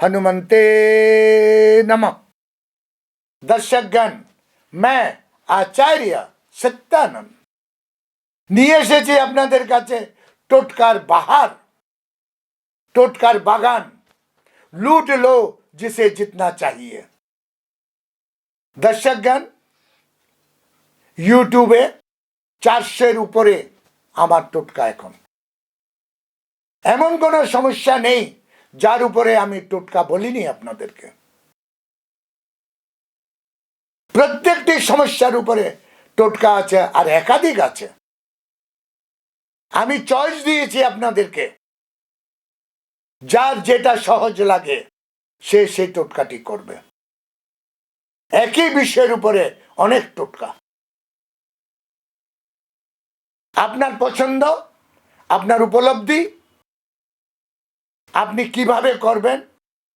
हनुमंते नमः দর্শকগণ मैं আচার্য সত্যানন্দ নিয়ে এসেছি আপনাদের কাছে টোটকার বাহার টোটকার বাগান লুট লো जिसे जितना चाहिए দর্শকগণ ইউটিউবে চারশের উপরে আমার টোটকা এখন এমন কোনো সমস্যা নেই যার উপরে আমি টোটকা বলিনি আপনাদেরকে। প্রত্যেকটি সমস্যার উপরে টোটকা আছে আর একাধিক আছে। আমি চয়েস দিয়েছি আপনাদেরকে। যার যেটা সহজ লাগে, সে সেই টোটকাটি করবে। একই বিষয়ের উপরে অনেক টোটকা। আপনার পছন্দ, আপনার উপলব্ধি আপনি কীভাবে করবেন?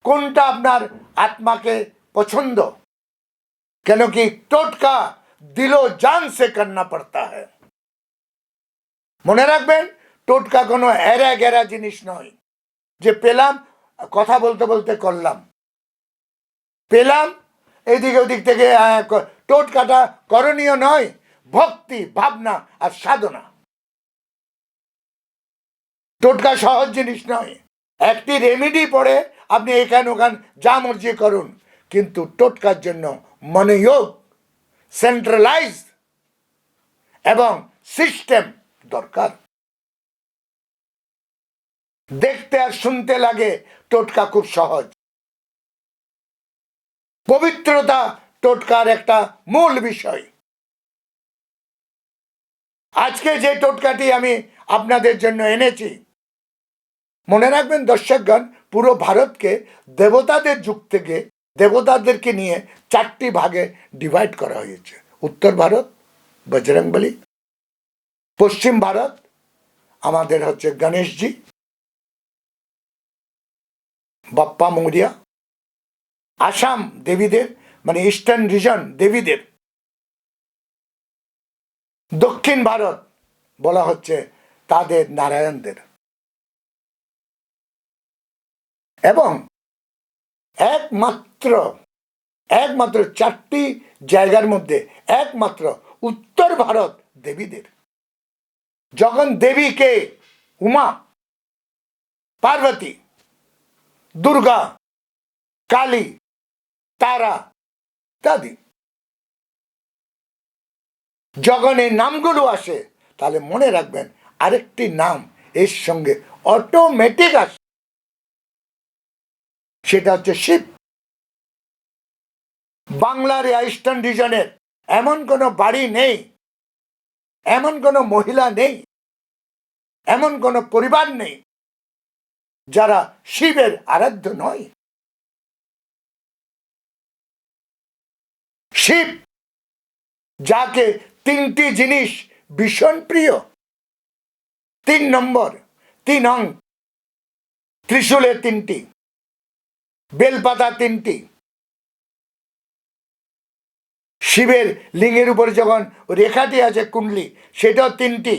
কোনটা আপনার আত্মাকে পছন্দ? কেন কি টোটকা দিলো জান সে করনা পড়তা হ্যায়। মনে রাখবেন, টোটকা কোনো এরা গেরা জিনিস নয়। যে পেলাম, কথা বলতে বলতে করলাম। পেলাম এদিক ওদিক থেকে টোটকাটা করণীয় নয়, ভক্তি, ভাবনা আর সাধনা। টোটকা সহজ জিনিস নয়। একটি রেমেডি পড়ে, আপনি এখান ওখান যা মর্জি করুন। কিন্তু টোটকার জন্য মনোযোগ সেন্ট্রালাইজ এবং সিস্টেম দরকার। দেখতে আর শুনতে লাগে টোটকা খুব সহজ। পবিত্রতা টোটকার একটা মূল বিষয়। আজকে যে টোটকাটি আমি আপনাদের জন্য এনেছি মনে রাখবেন দর্শকগণ, পুরো ভারতকে দেবতাদের যুগ থেকে দেবতাদেরকে নিয়ে চারটি ভাগে ডিভাইড করা হয়েছে। উত্তর ভারত বজরংবলী পশ্চিম ভারত, আমাদের হচ্ছে গণেশজি, বাপ্পা মৌরিয়া, আসাম দেবীদের মানে ইস্টার্ন রিজন দেবীদের। দক্ষিণ ভারত বলা হচ্ছে তাদের নারায়ণদের। এবং একমাত্র একমাত্র চারটি জায়গার মধ্যে একমাত্র উত্তর ভারত দেবীদের। যখন দেবীকে উমা, পার্বতী, দুর্গা, কালী, তারা ইত্যাদি যখন এই নামগুলো আসে, তাহলে মনে রাখবেন আরেকটি নাম এর সঙ্গে অটোমেটিক আসে। সেটা হচ্ছে শিব। বাংলার ইস্টার্ন রিজনের এমন কোনো বাড়ি নেই, এমন কোনো মহিলা নেই, এমন কোনো পরিবার নেই যারা শিবের আরাধ্য নয়। শিব যাকে তিনটি জিনিস ভীষণ প্রিয়, তিন নম্বর, তিন অং ত্রিশূলে তিনটি। বেলপাতা তিনটি। শিবের লিঙ্গের উপরে যখন রেখাটি আছে কুণ্ডলি, সেটাও তিনটি।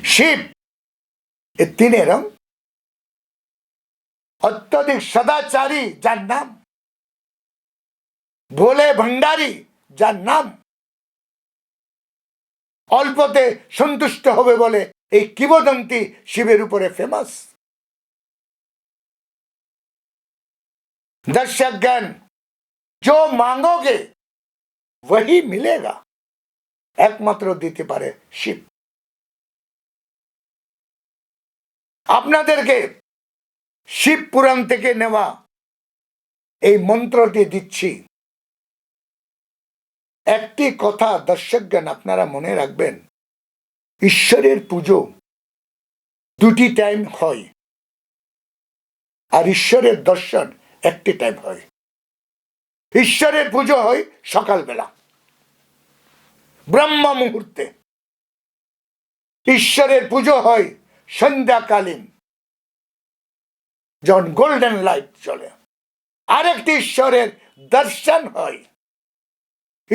শিব, এ তিনের অত্যধিক সদাচারী, যার নাম। ভোলে ভণ্ডারী, যার নাম। অল্পতে সন্তুষ্ট হবে বলে এই কিবদন্তি শিবের উপরে ফেমাস दर्शक गण जो मांगोगे वही मिलेगा একমাত্র দিতে পারে শিব আপনাদেরকে শিব পুরাণ থেকে নেওয়া এই মন্ত্রটি দিচ্ছি একটি কথা দর্শকগণ আপনারা মনে রাখবেন ঈশ্বরের পুজো দুটি টাইম হয়। আর ঈশ্বরের দর্শন একটি টাইম হয়। ঈশ্বরের পুজো হয় সকালবেলা। ব্রহ্ম মুহূর্তে। ঈশ্বরের পুজো হয় সন্ধ্যাকালীন। যখন গোল্ডেন লাইট চলে। আরেকটি ঈশ্বরের দর্শন হয়।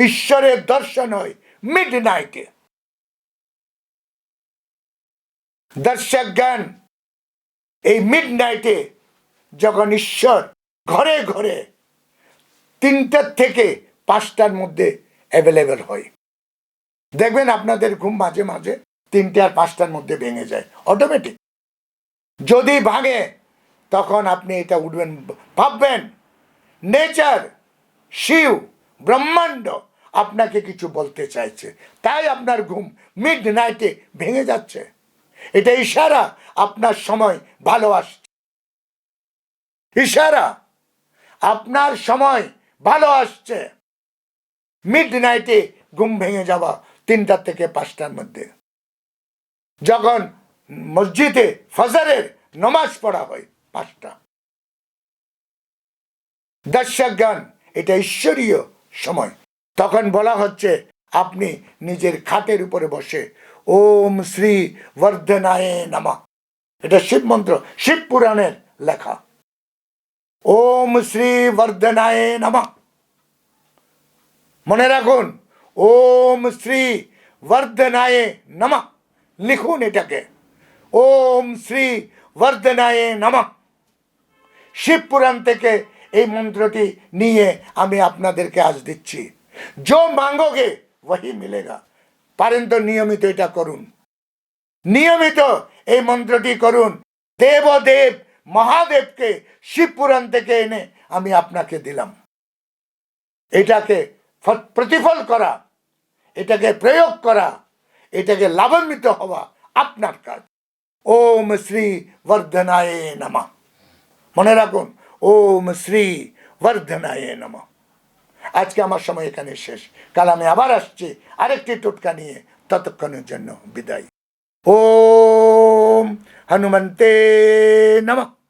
ঈশ্বরের দর্শন হয় মিড নাইটে দর্শক জ্ঞান এই মিড নাইটে যখন ঈশ্বর ঘরে ঘরে তিনটার থেকে পাঁচটার মধ্যে অ্যাভেলেবেল হয়। দেখবেন আপনাদের ঘুম মাঝে মাঝে তিনটে আর পাঁচটার মধ্যে ভেঙে যায় অটোমেটিক যদি ভাঙে, তখন আপনি এটা উঠবেন, ভাববেন নেচার শিব, ব্রহ্মাণ্ড আপনাকে কিছু বলতে চাইছে। তাই আপনার ঘুম মিড নাইটে ভেঙে যাচ্ছে। এটা ইশারা আপনার সময় ভালো আসছে। ইশারা আপনার সময় ভালো আসছে। মিড নাইটে ঘুম ভেঙে যাওয়া তিনটার থেকে পাঁচটার মধ্যে। যখন মসজিদে ফজরের নমাজ পড়া হয় পাঁচটা। দর্শক গান এটা ঈশ্বরীয় সময়। তখন বলা হচ্ছে আপনি নিজের খাটের উপরে বসে, ওম শ্রী বর্ধনায় নামা। এটা শিব মন্ত্র, শিব পুরাণের লেখা। ওম শ্রী বর্ধনায় নামা। মনে রাখুন, ওম শ্রী বর্ধনায় নামা। লিখুন এটাকে। ওম শ্রী বর্ধনায় নামা। শিব পুরাণ থেকে এই মন্ত্রটি নিয়ে আমি আপনাদেরকে আজ দিচ্ছি। জো মাঙ্গোগে वही मिलेगा পারেন তো নিয়মিত এটা করুন নিয়মিত এই মন্ত্রটি করুন দেবদেব মহাদেবকে শিব পুরাণ থেকে এনে আমি আপনাকে দিলাম এটাকে ফ- প্রতিফল করা এটাকে প্রয়োগ করা এটাকে লাভান্বিত হওয়া আপনার কাজ ওম শ্রী বর্ধনায় নমঃ মনে রাখুন ওম শ্রী বর্ধনায় নমঃ আজকে আমার সময় এখানে শেষ। কাল আমি আবার আসছি, আরেকটি টোটকা নিয়ে ততক্ষণের জন্য বিদায়। ও হনুমন্তে নমঃ।